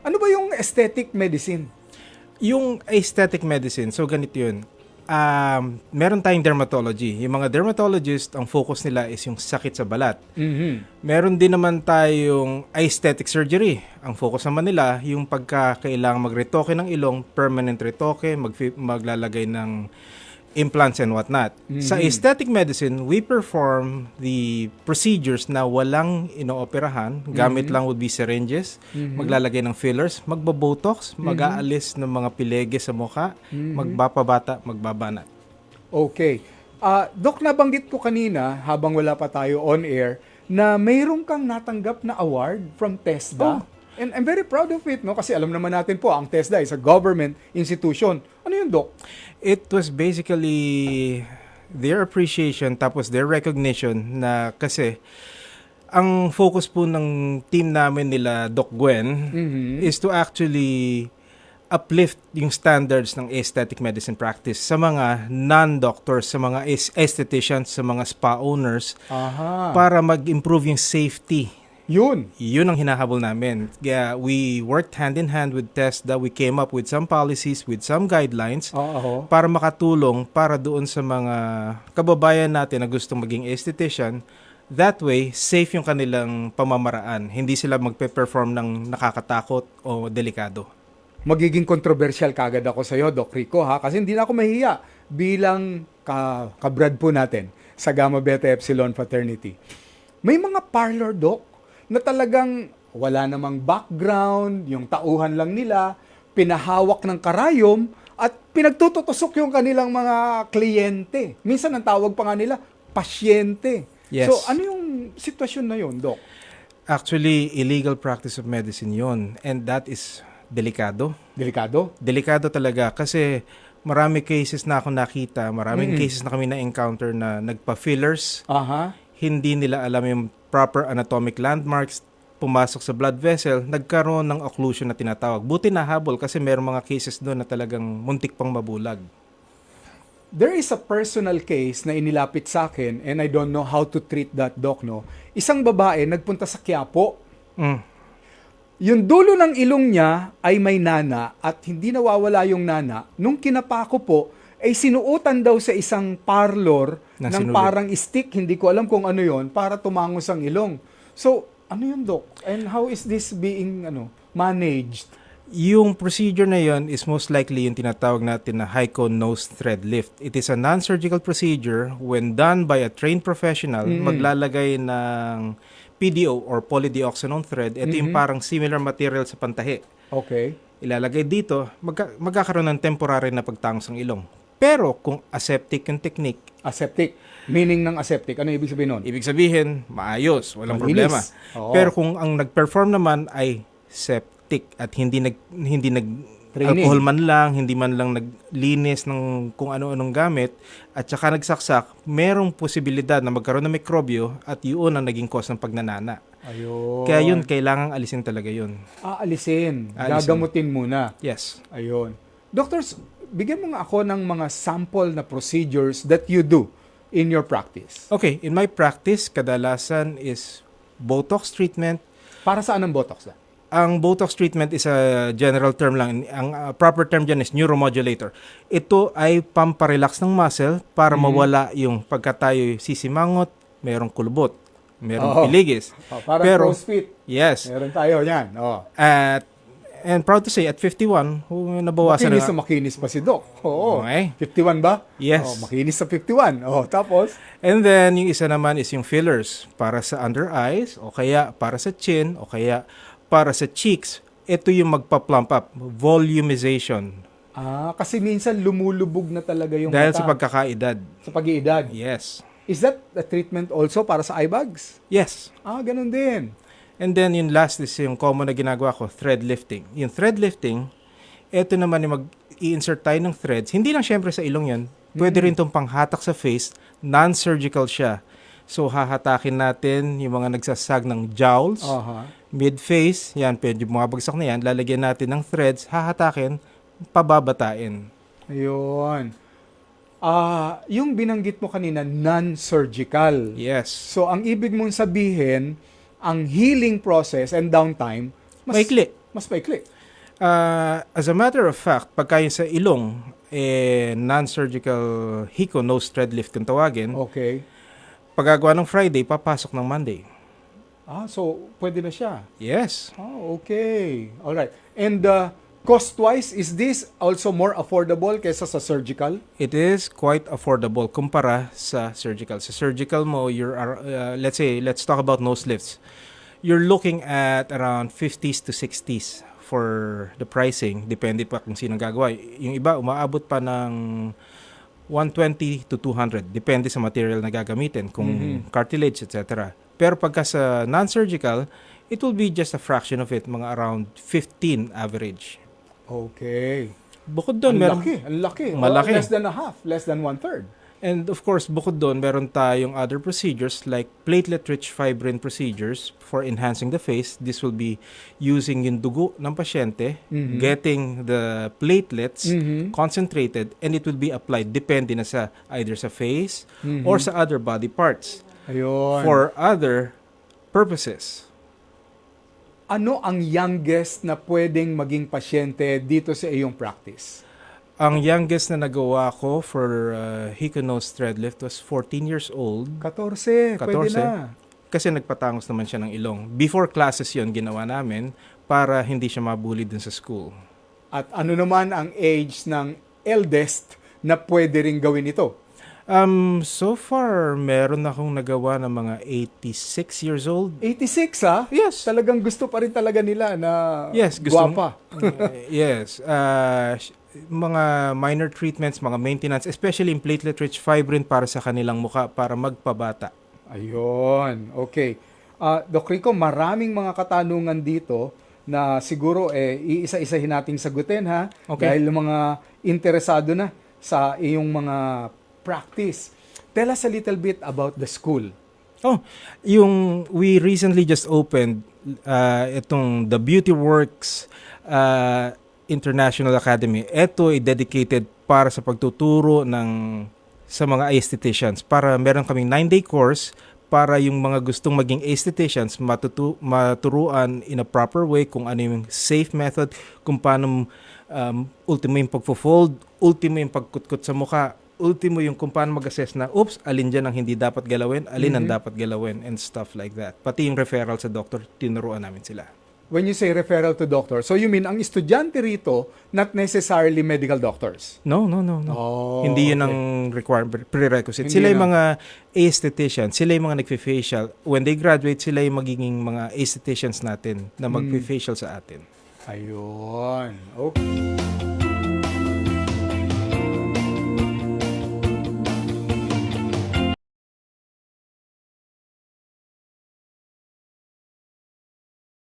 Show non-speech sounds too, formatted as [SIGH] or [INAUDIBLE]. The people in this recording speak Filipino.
Ano ba yung aesthetic medicine? Yung aesthetic medicine, so ganito yun. Um, meron tayong dermatology. Yung mga dermatologist, ang focus nila is yung sakit sa balat. Mhm. Meron din naman tayong aesthetic surgery. Ang focus naman nila, yung pagka kailangan magretoke ng ilong, permanent retoke, mag maglalagay ng implants and whatnot. Sa aesthetic medicine, we perform the procedures na walang inooperahan. Gamit lang would be syringes, maglalagay ng fillers, magbabotox, mag-aalis ng mga pilege sa mukha, magbapabata, magbabanat. Okay. Ah, Dok, nabanggit ko kanina, habang wala pa tayo on air, na mayroon kang natanggap na award from TESDA. Oh. And I'm very proud of it, no? Kasi alam naman natin po, ang TESDA is a government institution. Ano yun, Dok? It was basically their appreciation tapos their recognition na kasi ang focus po ng team namin nila Doc Gwen Mhm. is to actually uplift yung standards ng aesthetic medicine practice sa mga non-doctors, sa mga aes- aestheticians, sa mga spa owners Aha. para mag-improve yung safety Yun. yun ang hinahabol namin. Kaya we worked hand in hand with TESDA. We came up with some policies, with some guidelines Oo. para makatulong para doon sa mga kababayan natin na gustong maging esthetician. That way, safe yung kanilang pamamaraan. Hindi sila magpe-perform ng nakakatakot o delikado. magiging controversial kagad ako sa iyo, Doc Rico, ha? Kasi hindi na ako mahiya bilang ka kabrad po natin sa Gamma Beta Epsilon Fraternity. May mga parlor, Doc, na talagang wala namang background, yung tauhan lang nila, pinahawak ng karayom, at pinagtututusok yung kanilang mga kliyente. Minsan ang tawag pa nga nila, pasyente. Yes. So, ano yung sitwasyon na yun, Doc? Actually, illegal practice of medicine yon And that is delikado. Delikado? Delikado talaga kasi marami cases na ako nakita, maraming Mm. cases na kami na-encounter na nagpa-fillers, Aha. Hindi nila alam yung proper anatomic landmarks, pumasok sa blood vessel, nagkaroon ng occlusion na tinatawag. Buti nahabol kasi meron mga cases doon na talagang muntik pang mabulag. There is a personal case na inilapit sa akin and I don't know how to treat that doc, no? Isang babae nagpunta sa Quiapo. Mm. Yung dulo ng ilong niya ay may nana at hindi nawawala yung nana. Nung kinapako po, ay sinuotan daw sa isang parlor Na ng parang stick, hindi ko alam kung ano yon para tumangos ang ilong. So, ano yun, Doc? And how is this being ano managed? Yung procedure na yon is most likely yung tinatawag natin na HICO nose thread lift. It is a non-surgical procedure when done by a trained professional, Mm. maglalagay ng PDO or polydioxanone thread. Ito yung Mhm. parang similar material sa pantahi. Okay. Ilalagay dito, magka- magkakaroon ng temporary na pagtangos ng ilong. Pero kung aseptic yung technique, Aseptic. Meaning ng aseptic. Ano ibig sabihin nun? ibig sabihin, maayos, walang Malinis. problema. Oo. Pero kung ang nag-perform naman ay septic at hindi nag hindi nag Training. alcohol man lang, hindi man lang naglinis ng kung ano-anong gamit at saka nagsaksak, merong posibilidad na magkaroon ng mikrobyo at yun ang naging cause ng pagnanana. Ayun. Kaya yun, kailangang alisin talaga yun. Aalisin. Aalisin. Gagamutin muna. Yes. Ayun. Doctors, bigyan mo nga ako ng mga sample na procedures that you do in your practice. Okay, in my practice, kadalasan is Botox treatment. Para saan ang Botox na? Ang Botox treatment is a general term lang. Ang uh, proper term dyan is neuromodulator. Ito ay pamparelax ng muscle para Mhm. mawala yung pagka tayo sisimangot, merong kulubot, merong Oo. piligis. Oh, para Pero- CrossFit. Yes. Meron tayo yan. Oh. At and proud to say at 51, oh, nabawasan Makinis na. na makinis pa si Doc. Oo. Okay. 51 ba? Yes. Oh, makinis sa 51. Oh, tapos? And then yung isa naman is yung fillers para sa under eyes o kaya para sa chin o kaya para sa cheeks. Ito yung magpa-plump up, volumization. Ah, kasi minsan lumulubog na talaga yung Dahil mata sa pagkakaedad. sa pag-iedad. Yes. Is that a treatment also para sa eye bags? Yes. Ah, ganun din. And then yung last is yung common na ginagawa ko, thread lifting. Yung thread lifting, ito naman yung mag-i-insert tayo ng threads. Hindi lang syempre sa ilong yan. Pwede Mm. rin itong panghatak sa face. Non-surgical siya. So hahatakin natin yung mga nagsasag ng jowls, Aha. mid-face, yan, pwede bumabagsak na yan. Lalagyan natin ng threads, hahatakin, pababatain. Ayun. Ah, yung binanggit mo kanina, non-surgical. Yes. So, ang ibig mong sabihin, ang healing process and downtime, mas Maikli. Mas maikli. Uh, as a matter of fact, pagka yung sa ilong, eh, non-surgical HICO, nose thread lift kung tawagin, Okay. pagagawa ng Friday, papasok ng Monday. Ah, so pwede na siya. Yes. Ah, okay. All right. And uh, cost-wise, is this also more affordable kaysa sa surgical? It is quite affordable kumpara sa surgical. Sa surgical mo, you're, uh, let's say, let's talk about nose lifts. You're looking at around 50s to 60s for the pricing. Depende pa kung sino gagawa. Yung iba, umaabot pa ng 120 to 200. Depende sa material na gagamitin, kung Mhm. cartilage, etc. Pero pagka sa non-surgical, it will be just a fraction of it, mga around 15 average. Okay. Bukod doon, ang meron, laki, ang laki. Malaki. Oh, less than a half, less than one-third. And of course, bukod doon, meron tayong other procedures like platelet-rich fibrin procedures for enhancing the face. This will be using yung dugo ng pasyente, Mhm. getting the platelets Mhm. concentrated, and it will be applied depende na sa either sa face Mhm. or sa other body parts Ayun. for other purposes. Ano ang youngest na pwedeng maging pasyente dito sa iyong practice? Ang youngest na nagawa ko for uh, Hiko nose thread lift was 14 years old 14, pwede 14. na. kasi nagpatangos naman siya ng ilong. Before classes yon ginawa namin para hindi siya mabully dun sa school. At ano naman ang age ng eldest na pwede ring gawin ito? Um, so far, meron akong nagawa ng mga 86 years old. 86 ha? Yes. Talagang gusto pa rin talaga nila na Yes, gusto guwapa. Uh, [LAUGHS] yes. Uh, mga minor treatments, mga maintenance, especially in platelet-rich fibrin para sa kanilang muka para magpabata. Ayun, okay. Ah, Doc Rico, maraming mga katanungan dito na siguro eh, iisa-isahin nating sagutin ha. Okay. Dahil mga interesado na sa iyong mga practice. Tell us a little bit about the school. Oh, yung we recently just opened uh, itong The Beauty Works uh, International Academy. Ito ay dedicated para sa pagtuturo ng sa mga aestheticians. Para meron kaming 9-day course para yung mga gustong maging aestheticians matutu- maturuan in a proper way kung ano yung safe method, kung paano um, ultimo yung pagfo-fold, ultimo yung pagkutkot sa mukha, ultimo yung kung paano mag-assess na, oops, alin dyan ang hindi dapat galawin, alin ang Mhm. dapat galawin, and stuff like that. Pati yung referral sa doctor, tinuruan namin sila. When you say referral to doctor, so you mean ang estudyante rito, not necessarily medical doctors? No, no, no, no. Oh, hindi yun okay. ang requirement, prerequisite. Hindi sila yung mga aestheticians, sila yung mga nagfe-facial. When they graduate, sila yung magiging mga aestheticians natin na Hmm. magfe-facial sa atin. Ayun. Okay.